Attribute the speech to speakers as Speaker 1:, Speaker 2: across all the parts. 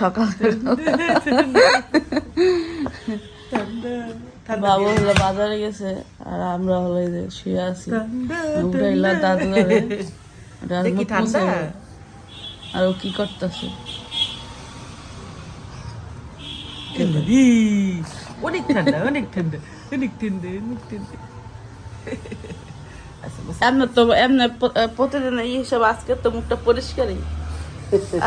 Speaker 1: সকাল বাবু হলো বাজারে গেছে আর আমরা হলো এই যে শুয়ে আছি। উঠাইলা দাদু আর ও কি করতেছে?
Speaker 2: অনেক ঠান্ডা অনেক ঠান্ডা অনেক ঠান্ডা অনেক ঠান্ডা। আচ্ছা,
Speaker 1: এমনি তো এমনি প্রতিদিন এই হিসাব আজকে তো মুখটা পরিষ্কারই।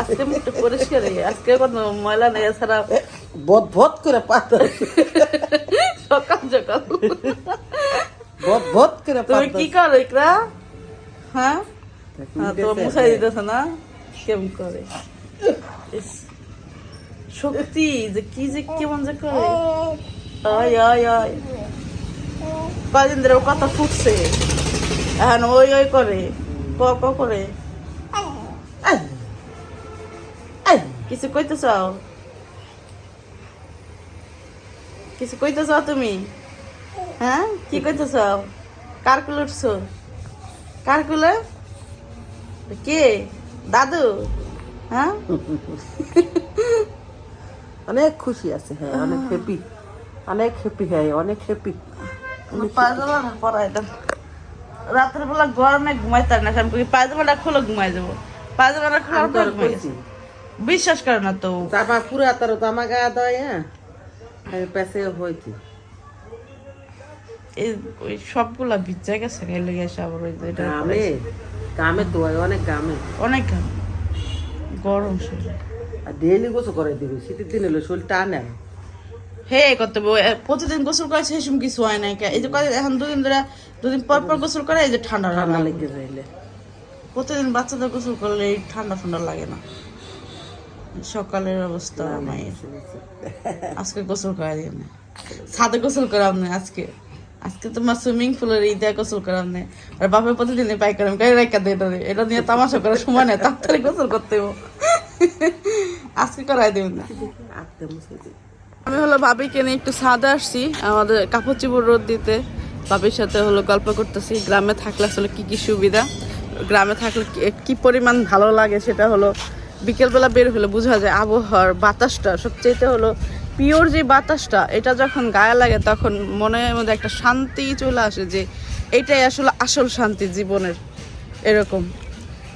Speaker 1: আজকে মুখটা পরিষ্কারই আজকে কোনো ময়লা নেই এছাড়া
Speaker 3: বদ বদ করে পাতা
Speaker 1: সকাল সকাল।
Speaker 3: বদ বদ করে
Speaker 1: তুমি কি করো ইকরা? হ্যাঁ? হ্যাঁ তো মুছাই দিতেছে না? কেমন করে? যে কি যে কেমন যে করে। আয় আয় আয়। ধরে ও কথা ফুটছে। এখন ওই ওই করে ক ক করে। কিছু কইতে চাও কিছু কইতে চাও তুমি হ্যাঁ কি কইতে চাও কার কুলে উঠছো কার কুলে কে দাদু হ্যাঁ
Speaker 3: অনেক খুশি আছে হ্যাঁ অনেক হ্যাপি অনেক হ্যাপি হ্যাঁ অনেক হ্যাপি
Speaker 1: পায়জামা পরাই দেন রাতের বেলা গরমে ঘুমাইতে পারি না কারণ কি খুলে ঘুমাই যাব পায়জামাটা খুলে
Speaker 3: আমি
Speaker 1: ঘুমাই। বিশ্বাস করে না তো।
Speaker 3: তারপর পুরা তার তো আমার গা দেয় হ্যাঁ? পেছে হইতি।
Speaker 1: এই ওই সবগুলা ভিজা গেছে খাইলে গেছে আবার ওই যে
Speaker 3: গামে। গামে তো অনেক গামে।
Speaker 1: অনেক ঘাম। গরম শরীর।
Speaker 3: আর ডেইলি গোসল করে দিবি শীতের দিন হলো শরীর টানে।
Speaker 1: হে কত প্রতিদিন গোসল করে সেই সময় কিছু হয় না এই যে এখন দুদিন ধরে দুদিন পর পর গোসল করে এই যে ঠান্ডা
Speaker 3: ঠান্ডা
Speaker 1: ঠান্ডা
Speaker 3: লেগে যাইলে।
Speaker 1: প্রতিদিন বাচ্চাদের গোসল করলে এই ঠান্ডা ঠান্ডা লাগে না। সকালের অবস্থা মায়ের। আজকে গোসল করা দিয়ে না। ছাদে গোসল করাম না আজকে। আজকে তোমার সুইমিং পুলের ঈদে গোসল করাম না। আর বাপের প্রতিদিন পাই করাম গাড়ি রাখা দিয়ে এটা এটা নিয়ে তামাশা করার সময় নেই তাড়াতাড়ি গোসল করতে। আজকে করাই দেব না। আমি হলো ভাবিকে নিয়ে একটু ছাদে আসছি আমাদের কাপড় চিপড় রোদ দিতে। ভাবির সাথে হলো গল্প করতেছি গ্রামে থাকলে আসলে কি কি সুবিধা? গ্রামে থাকলে কি পরিমাণ ভালো লাগে সেটা হলো বিকেলবেলা বের হলে বোঝা যায় আবহাওয়ার বাতাসটা সবচেয়ে হলো পিওর যে বাতাসটা এটা যখন গায়ে লাগে তখন মনের মধ্যে একটা শান্তি চলে আসে যে এটাই আসলে আসল শান্তি জীবনের এরকম।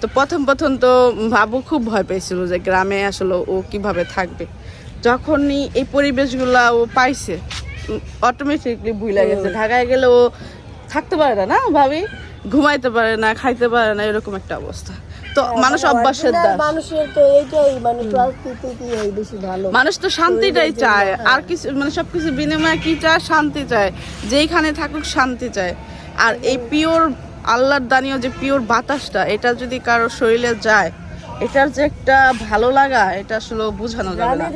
Speaker 1: তো প্রথম প্রথম তো বাবু খুব ভয় পেয়েছিল যে গ্রামে আসলে ও কীভাবে থাকবে। যখনই এই পরিবেশগুলা ও পাইছে অটোমেটিকলি ভুলে গেছে। ঢাকায় গেলে ও থাকতে পারে না না ভাবি? ঘুমাইতে পারে না খাইতে পারে না এরকম একটা অবস্থা। তো মানুষ অভ্যাসের দাস।
Speaker 4: মানুষের তো এইটাই মানে প্রকৃতি বেশি ভালো।
Speaker 1: মানুষ তো শান্তিটাই চায়। আর কিছু মানে সবকিছু বিনিময়ে কি চায়? শান্তি চায়। যেইখানে থাকুক শান্তি চায়। আর এই পিওর আল্লাহর দানীয় যে পিওর বাতাসটা এটা যদি কারও শরীরে যায় এটার যে একটা ভালো লাগা এটা আসলে বোঝানো যাবে না।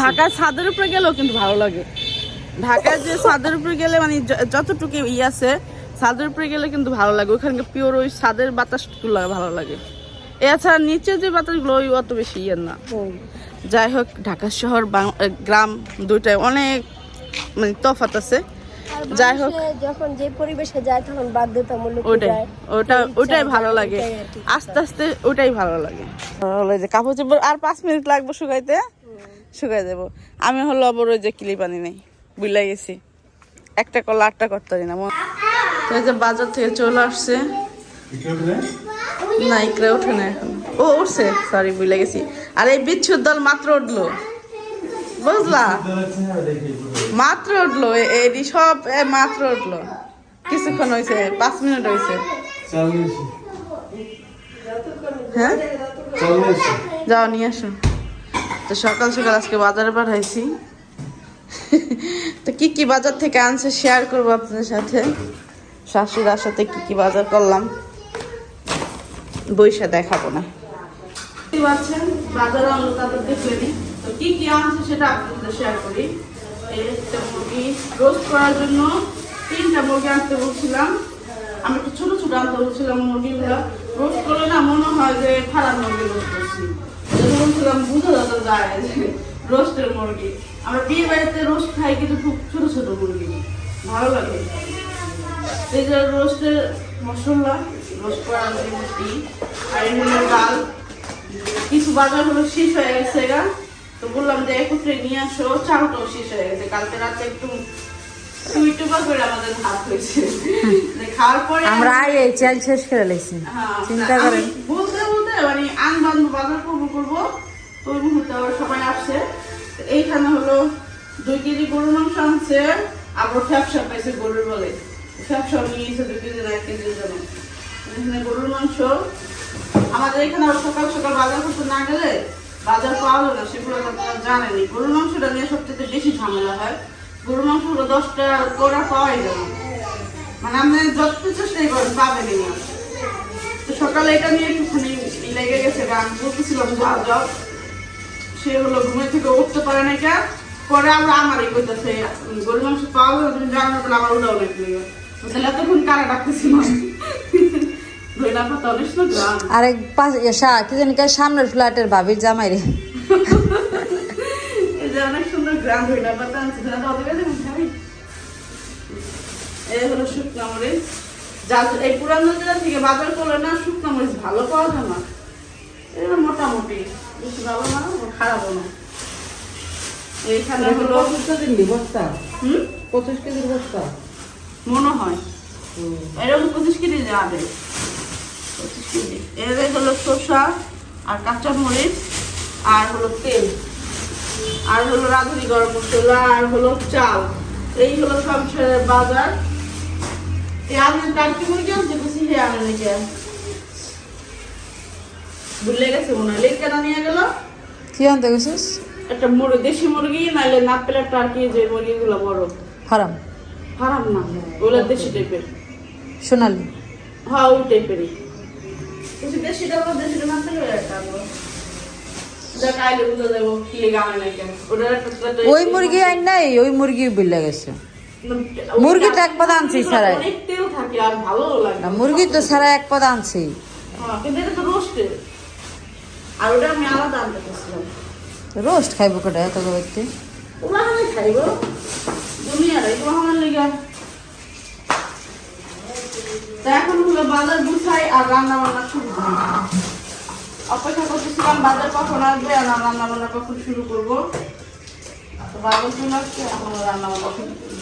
Speaker 1: ঢাকার ছাদের উপরে গেলেও কিন্তু ভালো লাগে। ঢাকার যে ছাদের উপরে গেলে মানে যতটুকু ই আছে ছাদের উপরে গেলে কিন্তু ভালো লাগে। ওখানকার পিওর ওই ছাদের বাতাসগুলো ভালো লাগে। এছাড়া নিচে যে বাতাসগুলো ওই অত বেশি ইয়ের না। যাই হোক ঢাকা শহর বাং- গ্রাম দুইটাই অনেক মানে তফাত আছে। যাই হোক।
Speaker 4: যখন যে পরিবেশে যায় তখন বাধ্যতামূলক
Speaker 1: ওটাই ওটা ওটাই ভালো লাগে। আস্তে আস্তে ওটাই ভালো লাগে। হলো যে কাপড় চোপড় আর পাঁচ মিনিট লাগবে শুকাইতে। শুকাই দেবো। আমি হলো আবার ওই যে কিলি পানি নেই বুঝলাই গেছি। একটা করলে আটটা করতে পারি না। তো এই যে বাজার থেকে চলে আসছে। না ইকরে ওঠে না এখন। ও উঠছে সরি বুঝলে গেছি। আর এই বিচ্ছুর দল মাত্র উঠল। বুঝলা? মাত্র উঠল এডি সব মাত্র উঠল। কিছুক্ষণ হয়েছে পাঁচ মিনিট হয়েছে হ্যাঁ? যাও, নিয়ে আসো। তো সকাল সকাল আজকে বাজারে পাঠাইছি। তো কি কি বাজার থেকে আনছে শেয়ার করব আপনাদের সাথে? শাশুড়ার সাথে কি কি বাজার করলাম? বইসা দেখাবো না। তাদের দেখলেনি তো সেটা শেয়ার করি। মুরগি রোস্ট করার জন্য মুরগি বলছিলাম। আমি ছোট ছোট আনতে বলছিলাম রোস্ট করলে না মনে হয় যে খারাপ মুরগি করছি। বলছিলাম রোস্টের মুরগি। আমরা বিয়ে বাড়িতে রোস্ট খাই কিন্তু খুব ছোট ছোট মুরগি। ভালো লাগে। এই যে রোস্টের মশলা রোস্ট করা মুরগি আর এই হলো ডাল। কিছু বাজার হলো শেষ হয়ে গেছে গা। তো বললাম যে একত্রে নিয়ে আসো চালটাও শেষ গেছে। কালকে রাতে একটু করে আমাদের ভাত হয়েছে। যে খাওয়ার পরে
Speaker 5: আমরা এই চাল শেষ করে লাইছি। চিন্তা করেন।
Speaker 1: বলতে বলতে মানে আন বান্ধব বাজার করব করব। তো ওই মুহূর্তে আবার সবাই আসছে। এইখানে হলো দুই কেজি গরুর মাংস আনছে। আবার ফ্যাপসা পাইছে গরুর বলে। ফ্যাপসা নিয়ে এসে দুই কেজি না এক কেজির জন্য। এখানে গরুর মাংস। আমাদের এখানে আবার সকাল সকাল বাজার করতে না গেলে বাজার পাওয়া যায় না, সেগুলো আপনারা জানেনই। গরুর মাংসটা নিয়ে সবচেয়ে বেশি ঝামেলা হয়। গরুর মাংস হলো দশটা কোড়া পাওয়াই যায় না। মানে আপনি যত চেষ্টাই করেন পাবেনই না। তো সকালে এটা নিয়ে একটুখানি লেগে গেছে গান, বলতেছিলাম, যাও যাও। সে হলো ঘুমে থেকে উঠতে পারে না এটা। পরে আমরা আমারই কইতেছে গরু মাংস পাওয়া যাবে তুমি জানো আমার ওটাও নাকি তাহলে এতক্ষণ কারা ডাকতেছিলাম
Speaker 5: আরেক পাশ কি জানি সামনের ফ্ল্যাটের ভাবির জামাই রে।
Speaker 1: অনেক সুন্দর গ্রাম ধইনা পাতা আছে ধইনা পাতা অত গেছে খাবি এই হলো শুকনা মরিচ। যা এই পুরানো জেলা থেকে বাজার করলে না শুকনা মরিচ ভালো পাওয়া যায় না। এটা মোটামুটি। বেশি ভালো না খারাপও না। এইখানে হলো
Speaker 3: পঁচিশ কেজির বস্তা?
Speaker 1: হুম?
Speaker 3: পঁচিশ কেজির বস্তা?
Speaker 1: মনে হয়। এরকম পঁচিশ কেজি যাবে। এর হলো শসা আর কাঁচা মরিচ আর হলো তেল আর হলো রাঁধুনি গরম মশলা আর হলো চাল। এই হলো সংসারের বাজার। এই আমি টার্কি মুরগি আনতে গেছি হে আনে নাকি ভুলে গেছে মনে হয়। লেগ কেন নিয়ে গেল?
Speaker 5: কি আনতে গেছিস?
Speaker 1: একটা মুরগি দেশি মুরগি নাইলে না পেলে টার্কি যে মুরগিগুলো বড়?
Speaker 5: হারাম।
Speaker 1: খারাপ না। ওগুলো দেশি টাইপের
Speaker 5: সোনালি।
Speaker 1: হ্যাঁ ওই টাইপেরই কিছু
Speaker 5: ওই মুরগি আইন নাই ওই মুরগি বিলে গেছে। মুরগিটা এক পাতা আনছি ছাড়াই। না মুরগি তো সারা এক পদ আনছি।
Speaker 1: হ্যাঁ, তো
Speaker 5: রোস্ট খাইব কটা এত
Speaker 1: খাইব দুনিয়ার এগুলো আমার লেগে তা এখন হলো বাজার গুছাই আর রান্না বান্না শুরু করি। অপেক্ষা করতেছিলাম বাজার কখন আসবে আর রান্না বান্না কখন শুরু করব। তো বাজার চলে আসছে, এখন রান্না বান্না শুরু করব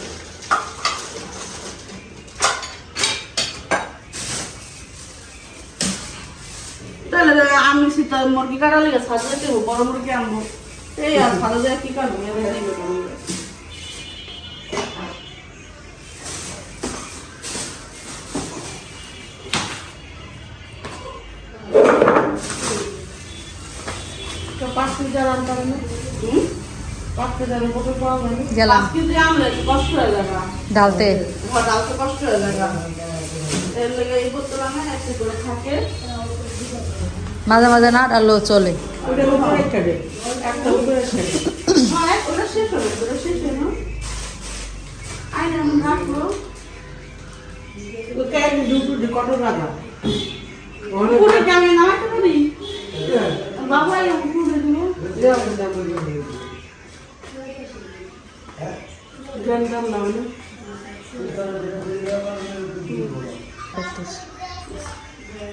Speaker 1: আমি সীতা মুরগি কাটা লেগে বড় মুরগি আনব। এই আর সাজা কি কাটবো আইনা আমি রাখব।
Speaker 3: তো কেন দুটো দি কত টাকা অনেক
Speaker 1: পুরো? কি আমি নামাতে বাবা এই পুরো দিবো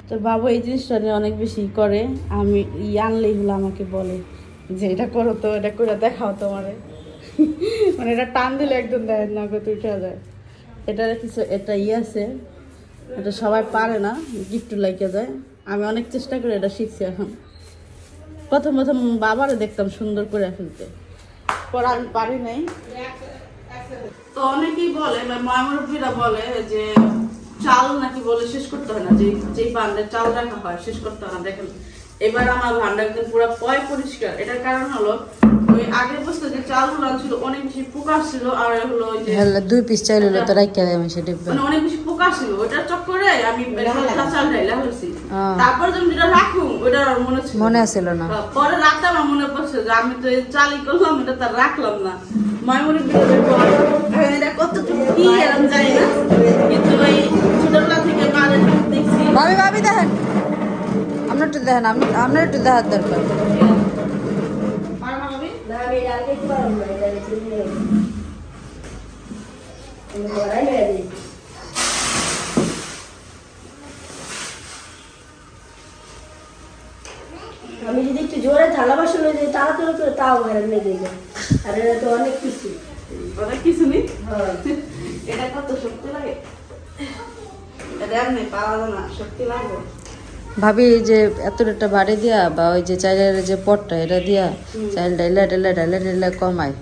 Speaker 1: তো বাবু এই জিনিসটা নিয়ে অনেক বেশি করে। আমি ই আনলেই হলো আমাকে বলে যে, এটা করো তো, এটা করে দেখাও তোমারে। মানে এটা টান দিলে একদম দেয় না কত উঠে যায়। এটার কিছু, এটা ই আছে, এটা সবাই পারে না গিফট লাইকে যায়। আমি অনেক চেষ্টা করে এটা শিখছি এখন। প্রথম প্রথম বাবারে দেখতাম সুন্দর করে ফেলতে। পর আমি পারি নাই। তো অনেকেই বলে বলে যে চাল নাকি বলে শেষ করতে হয় না যে যেই ভান্ডার চাল রাখা হয় শেষ করতে হয় না। দেখেন এবার আমার ভান্ডার একদম পুরো পয় পরিষ্কার। এটার কারণ হলো ওই আগের বছর যে চালগুলো ছিল অনেক বেশি পোকা ছিল আর হলো ওই যে
Speaker 5: হেলে দুই পিস চাইল হলে তো দেয় আমি সেটা
Speaker 1: মানে অনেক বেশি পোকা ছিল ওটার চক্করে আমি চাল ঢাইলা হয়েছি তারপর যখন যেটা রাখুম ওটা মনে ছিল
Speaker 5: মনে না।
Speaker 1: পরে আমার মনে পড়ছে যে আমি তো এই চালি করলাম এটা তার রাখলাম না। ময়মুরি বিরোধের পর এটা কত কি এরকম জানি না। কিন্তু ওই ছোটবেলা থেকে মাঝে দেখছি।
Speaker 5: ভাবি ভাবি দেখেন। আপনার একটু দেখেন আপনি- আপনার একটু দেখার দরকার।
Speaker 4: আমি এটা আর দেখতে পারব না এটা দেখতে নিয়ে আমি ঘোরাই নিয়ে দিই আমি যদি একটু করে করে তাও ঘরে লেগে যায়। আর এটা তো অনেক কিছু।
Speaker 1: অনেক কিছু নেই
Speaker 4: হ্যাঁ।
Speaker 1: এটা কত শক্তি লাগে? যায় লাগবে
Speaker 5: ভাবি এই যে এতটা বাড়ি দিয়া বা ওই যে চাইলের যে পটটা এটা দিয়া চাইল ডাইলা ডাইলা ডাইলা ডাইলা কমায়।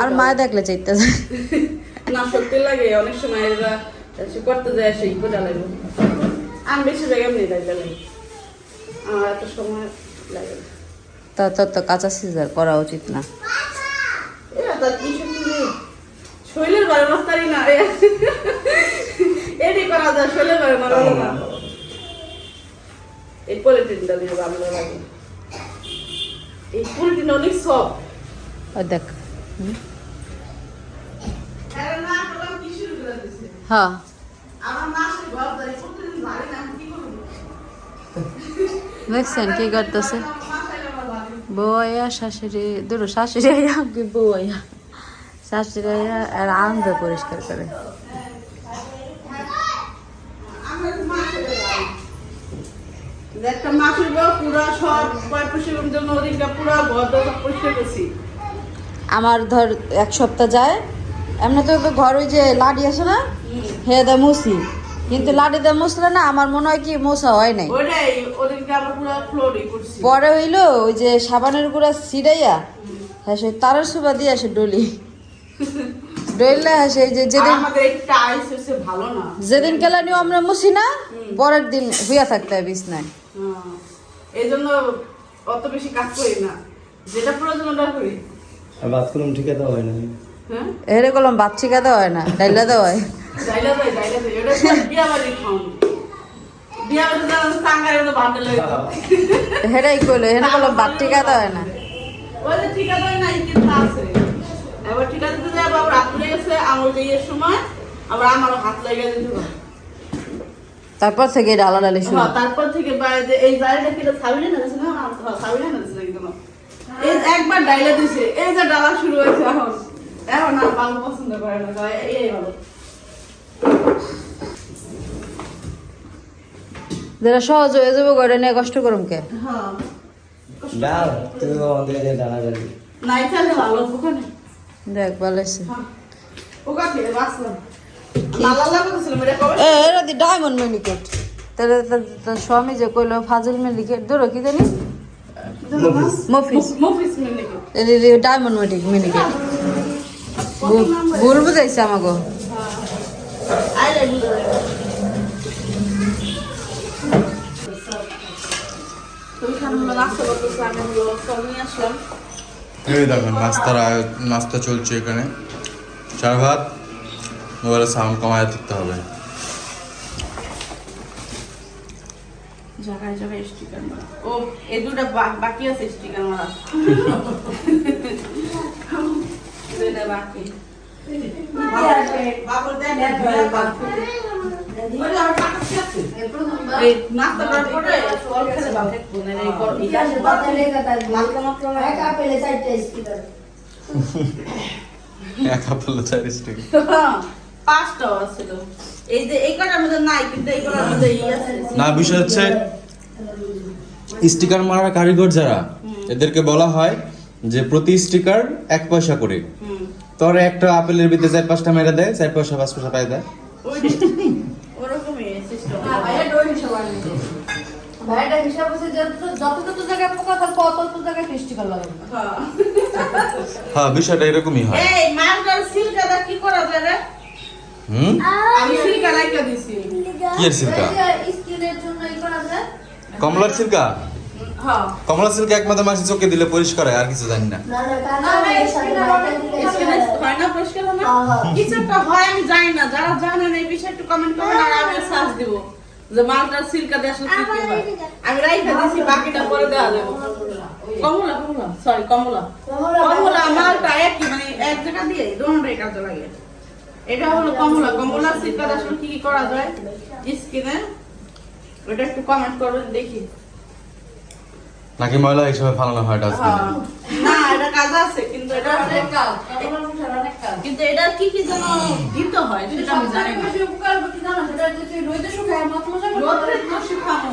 Speaker 5: আর মা দেখলে চাইতে যায়
Speaker 1: না শক্তি লাগে অনেক সময় এরা করতে যায় সেই কোটা লাগে আমি বেশি জায়গা যাইতে লাগে আমার এত সময়।
Speaker 5: তা তোর তো কাঁচা সিজার করা উচিত না।
Speaker 1: শৈলের বারে মাস্তারি না এটি করা যায় শৈলের বারে মারা না। এই পলিটিনটা দিয়ে ভালো লাগে। এই পলিটিন অনেক সব
Speaker 5: ওই দেখ। হ্যাঁ
Speaker 1: আমার মাসের ঘর ধরে প্রতিদিন ভালো না আমি কি করব
Speaker 5: দেখছেন কি করতেছে? বউ আয়া শাশুড়ি দুটো শাশুড়ি আয়া কি বউ আয়া শাশুড়ি আয়া আর আনন্দ পরিষ্কার করে।
Speaker 1: একটা মাসের বউ পুরো সব পয়পসের জন্য ওদিকটা পুরো ঘর পরিষ্কার করছি।
Speaker 5: আমার ধর এক সপ্তাহ যায়। এমনি তো ঘর ওই যে লাডি আছে না? হে দা মুসি। কিন্তু লাডি দা মুসলে না আমার মনে হয় কি মোছা হয় নাই।
Speaker 1: পুরো
Speaker 5: হইল ওই যে সাবানের গুঁড়া ছিড়াইয়া হ্যাঁ সে তারের সুবা দিয়ে আসে ডলি। ডইলে হ্যাঁ সেই যে যেদিন যেদিন কেলানি আমরা মুছি না পরের দিন হুইয়া থাকতে হয় বিছনায়।
Speaker 1: হ্যাঁ। এই জন্য অত বেশি কাজ করি না। যেটা প্রয়োজন ওটা করি।
Speaker 6: বাথরুম ঠিক আছে হয় না।
Speaker 5: এরে কলম ঠিকা দেওয়া হয় না ডাইলা দেওয়া হয়। হেরাই কইলো হেরে কলম ঠিকা দেওয়া হয় না। তারপর থেকে ডালা ডালি শুরু।
Speaker 1: হ্যাঁ, তারপর থেকে যে এই জায়গাটা কি সাবিলে না দিছে না? হ্যাঁ, সাবিলে না এই একবার ডাইলে দিছে এই যে ডালা শুরু হয়েছে এখন। এখন আর ভালো পছন্দ করে না এই ভালো
Speaker 5: যেটা সহজ হয়ে যাব গড়ে নিয়ে কষ্ট করুম কে?
Speaker 1: হ্যাঁ।
Speaker 5: দেখ ভালো হয়েছে
Speaker 1: হ্যাঁ।
Speaker 5: ডায়মন্ড মেলিকেট তাহলে স্বামী যে কইলো ফাজিল মেলিকেট ধরো কি জানি? মফিস।
Speaker 1: মফিস।
Speaker 5: ডায়মন্ড মেলিকেট ভুল বুঝাইছে আমাকে
Speaker 7: এই দেখেন নাস্তার নাস্তা চলছে এখানে চার ভাত সাউন্ড কমায় থাকতে হবে
Speaker 1: জায়গায় জায়গায় স্টিকার মারা ও এই দুটা বাকি আছে স্টিকার মারা
Speaker 4: এক আপেলে চারটে স্টিকার
Speaker 7: এক আপেল চার স্টিক
Speaker 1: পাঁচটাও আছিল এই যে এই কটার মধ্যে নাই কিন্তু এই কটার মধ্যে
Speaker 7: না বিষয় হচ্ছে স্টিকার মারার কারিগর যারা এদেরকে বলা হয় যে প্রতি স্টিকার এক পয়সা করে। তোর একটা আপেলের ভিতরে চার পাঁচটা মেরে দেয় চার পয়সা পাঁচ পয়সা পাই দেয়
Speaker 1: ওই- ওরকমই সিস্টেম
Speaker 8: ভাইটা হিসাব আছে যে যত যত জায়গায় পোকা থাকবে অত তত জায়গায় স্টিকার লাগাবে
Speaker 7: হ্যাঁ। বিষয়টা এরকমই হয়।
Speaker 1: এই মালটার সিলকাটা কি করা যায় রে?
Speaker 7: হুম?
Speaker 1: আমি সিলকা লাইকা দিছি।
Speaker 7: কি এর সিল্কা
Speaker 8: স্কিনের জন্য করা যায়।
Speaker 7: কমলার সিল্কা?
Speaker 1: হ্যাঁ
Speaker 7: কমলা সিল্কা একমাত্র মাসে চোখে দিলে পরিষ্কার হয় আর কিছু জানি না।
Speaker 4: না না কাঁচা সাথে ভাইটা দিলে
Speaker 1: স্কিনে না পরিষ্কার না? কিছু একটা আমি জানি না। যারা জানেন এই বিষয়ে একটু কমেন্ট করবেন আর আমি সার্চ দিব যে মালটার সিল্কা দিয়ে আসলে কি কি হয়। আমি রাইখা দিছি বাকিটা পরে দেওয়া যাবে। কমলা কমলা সরি কমলা। কমলা মালটা একই মানে এক জায়গা দিয়ে দোনোটাই কাজে লাগে এটা হলো কমলা। কমলা সিল্কা দিয়ে আসলে কি কি করা যায়? স্কিনে। ওটা একটু কমেন্ট করবেন দেখি।
Speaker 7: নাকি ময়লা হিসেবে ফালানো হয় ডাস্টবিনে?
Speaker 1: হ্যাঁ। না এটা কাজ আছে কিন্তু এটা
Speaker 8: অনেক কাজ
Speaker 1: কিন্তু এটা কি কি যেন দিতে হয় সেটা আমি জানি না।
Speaker 8: উপকার কি জানো সেটা যদি রোদে শুকায় মত মজা
Speaker 1: রোদ্রে তো শুকানো।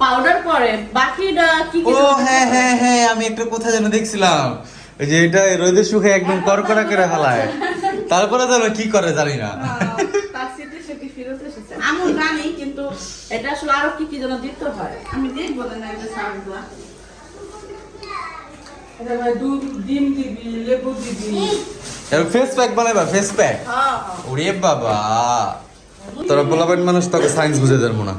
Speaker 1: পাউডার করে বাকিটা কি কি
Speaker 7: ও হ্যাঁ হ্যাঁ হ্যাঁ আমি একটা কোথায় যেন দেখছিলাম। ওই যে এটা রোদে শুকে একদম করকরা করে ফেলায় তারপরে তো কি করে জানি না।
Speaker 1: আমি জানি কিন্তু এটা আসলে আরও কি কি যেন দিতে হয়। আমি দেখব না এটা সারগুলা
Speaker 2: দুধ ডিম দিবি লেবু দিবি?
Speaker 7: ফেস প্যাক বানাইবা ফেস প্যাক ওরে বাবা। তোরা পোলাপাইন মানুষ তোকে সায়েন্স বুঝে দেবো না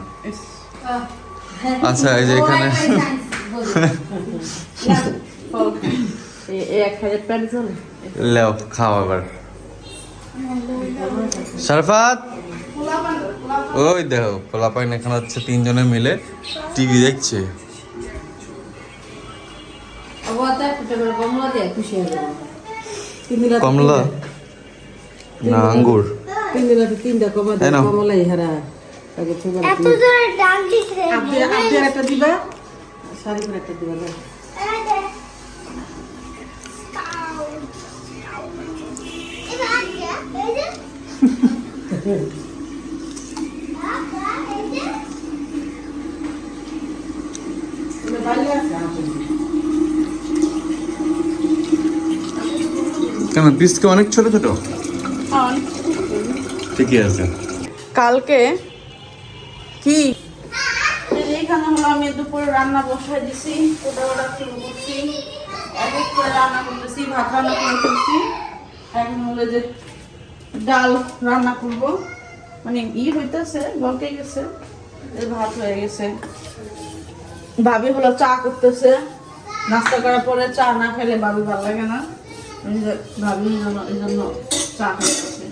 Speaker 7: আচ্ছা এই যে এখানে। লেও খাও আবার শরফাত? ওই দেখো পোলাপাইন এখানে হচ্ছে তিনজনে মিলে টিভি দেখছে।
Speaker 8: কমলা
Speaker 7: কমলা? না আঙ্গুর।
Speaker 3: তিনটা কমা
Speaker 7: এই নাও।
Speaker 3: কমলাই হারা। একটা দিবা? শাড়ি করে একটা দিবা দাও।
Speaker 7: কেন পিস কি অনেক ছোট ছোট? ঠিকই আছে।
Speaker 1: কালকে কি? এই যে এখানে হলো আমি দুপুরে রান্না বসাই দিছি ওটা ওটা শুরু করছি। এক এক করে রান্না করতেছি ভাত রান্না করে ফেলছি। এখন হলো যে ডাল রান্না করব। মানে ই হইতেছে বলকে গেছে ভাত হয়ে গেছে। ভাবি হলো চা করতেছে নাস্তা করার পরে চা না খেলে ভাবি ভালো লাগে না। এই যে ভাবি জন্য এই জন্য চা করতেছে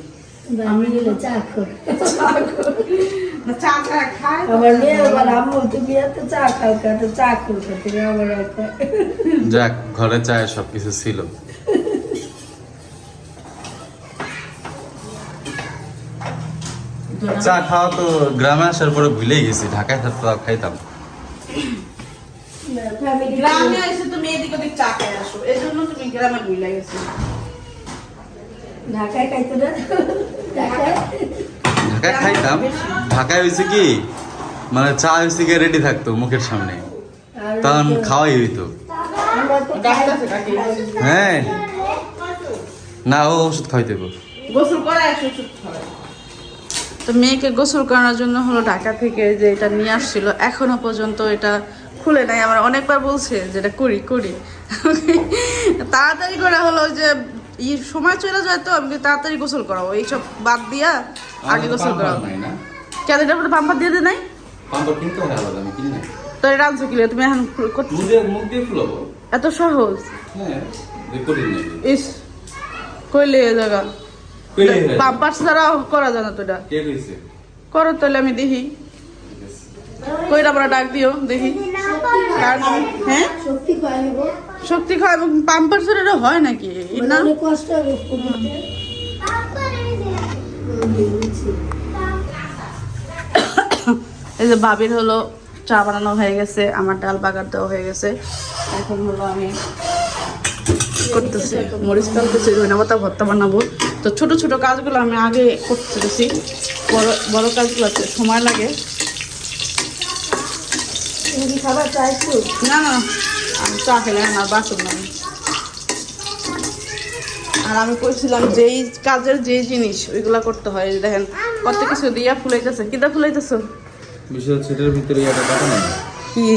Speaker 4: আমি দিলে চা খোর।
Speaker 1: চা খায় খায়।
Speaker 4: আমার মেয়ে আবার আম্মু তুমি এত চা খাও তো চা তুমি
Speaker 7: যাক ঘরে চায় সবকিছু ছিল। চা খাওয়া তো গ্রামে আসার পরে ভুলেই গেছি ঢাকায় থাকতে খাইতাম।
Speaker 1: গ্রামে এসে তুমি এদিক ওদিক চা খেয়ে আসো। এই জন্য তুমি গ্রামে ভুলে গেছো।
Speaker 4: ঢাকায় খাইতো না? ঢাকায়?
Speaker 7: খাইতাম। ঢাকায় হয়েছে কি মানে চা হয়েছে কি রেডি থাকতো মুখের সামনে। তখন খাওয়াই হইতো। হ্যাঁ। না ও ওষুধ খাইতে গো
Speaker 1: গোসল করে আসো ওষুধ খাওয়ায়। তো মেয়েকে গোসল করানোর জন্য হলো ঢাকা থেকে যে এটা নিয়ে আসছিল এখনও পর্যন্ত এটা খুলে নাই আমার অনেকবার বলছে যে এটা করি করি। তাড়াতাড়ি করা হলো যে ই সময় চলে যায় তো আমি তাড়াতাড়ি গোসল করাবো। এইসব বাদ দিয়া আগে গোসল করাবো। কেন এটা পুরো পাম্পার দিয়ে দে নাই?
Speaker 7: পাম্পার কিনতে হয় আলাদা আমি কিনি না
Speaker 1: তো এটা আনছো কি তুমি এখন করতে-
Speaker 7: মুখ দিয়ে ফুলাবো।
Speaker 1: এত সহজ।
Speaker 7: হ্যাঁ
Speaker 1: ইস কইলে এ জায়গা। পাম্পার ছাড়া করা যায় না তো এটা। করো তাহলে আমি দেখি। পরে ডাক দিও দেখি। হ্যাঁ?
Speaker 4: শক্তি
Speaker 1: শক্তি এটা হয় নাকি? না
Speaker 4: কষ্ট হবে
Speaker 1: এই যে ভাবির হলো চা বানানো হয়ে গেছে আমার ডাল বাগার দেওয়া হয়ে গেছে। এখন হলো আমি করতেছি মরিচ কালতেছি ধনে ভর্তা বানাবো। তো ছোট ছোট কাজগুলো আমি আগে করতেছি বড় বড় কাজগুলো সময় লাগে।
Speaker 4: তুমি কি খাবার চাইছো
Speaker 1: না না আমি চা খেলে না বাসন না আর আমি কইছিলাম যেই কাজের যেই জিনিস ওইগুলা করতে হয় দেখেন কত কিছু দিয়া ফুলাইতেছে। কিটা ফুলাইতেছো?
Speaker 7: এটার ভিতরে একটা কাটা নাই।
Speaker 1: কি?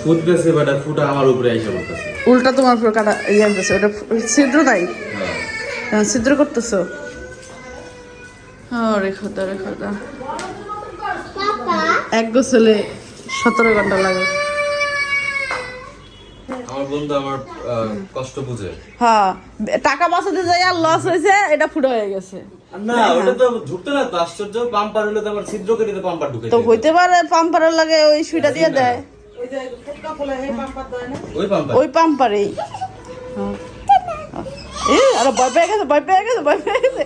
Speaker 7: ফুটতেছে বাট ফুটা আমার উপরে আইসা পড়তেছে।
Speaker 1: উল্টা তোমার উপর কাটা ইয়ে ওটা ছিদ্র নাই?
Speaker 7: হ্যাঁ।
Speaker 1: হ্যাঁ, ছিদ্র করতেছো? ও রে খোদা রে খোদা। এক গোসলে সতেরো ঘণ্টা লাগে।
Speaker 7: আমার বন্ধু আমার কষ্ট বুঝে।
Speaker 1: হ্যাঁ টাকা বাঁচাতে যাই আর লস হয়েছে এটা ফুটো হয়ে গেছে।
Speaker 7: না ওটা তো ঢুকতে না তো আশ্চর্য পাম্পার হলে তো আমার ছিদ্র কেটে তো পাম্পার ঢুকে
Speaker 1: তো হইতে পারে পাম্পারের লাগে ওই সুইটা দিয়ে দেয়।
Speaker 7: ওই
Speaker 1: পাম্পারেই এ আরে ভয় পেয়ে গেছে ভয় পেয়ে গেছে ভয় পেয়ে গেছে।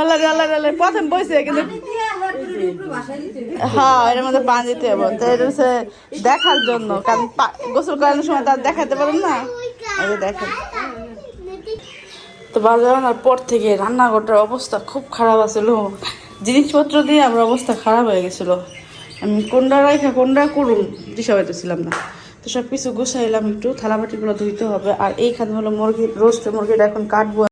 Speaker 1: আল্লাহ রে, আল্লাহ আল্লাহ প্রথম বইছে কিন্তু হ্যাঁ এর মধ্যে পানি দিতে হবে। তো এটা হচ্ছে দেখার জন্য, কারণ গোসল করানোর সময় তার দেখাতে পারেন না। দেখেন। তো বাজার পর থেকে রান্নাঘরটার অবস্থা খুব খারাপ আছিল। জিনিসপত্র দিয়ে আমার অবস্থা খারাপ হয়ে গেছিল। আমি কোনটা রাখা কোনটা করুন দিশা পাইতেছিলাম না। তো সব কিছু গুছাইলাম একটু, থালাবাটিগুলো ধুইতে হবে। আর এইখানে হলো মুরগির রোস্টে মুরগিটা এখন কাটবো।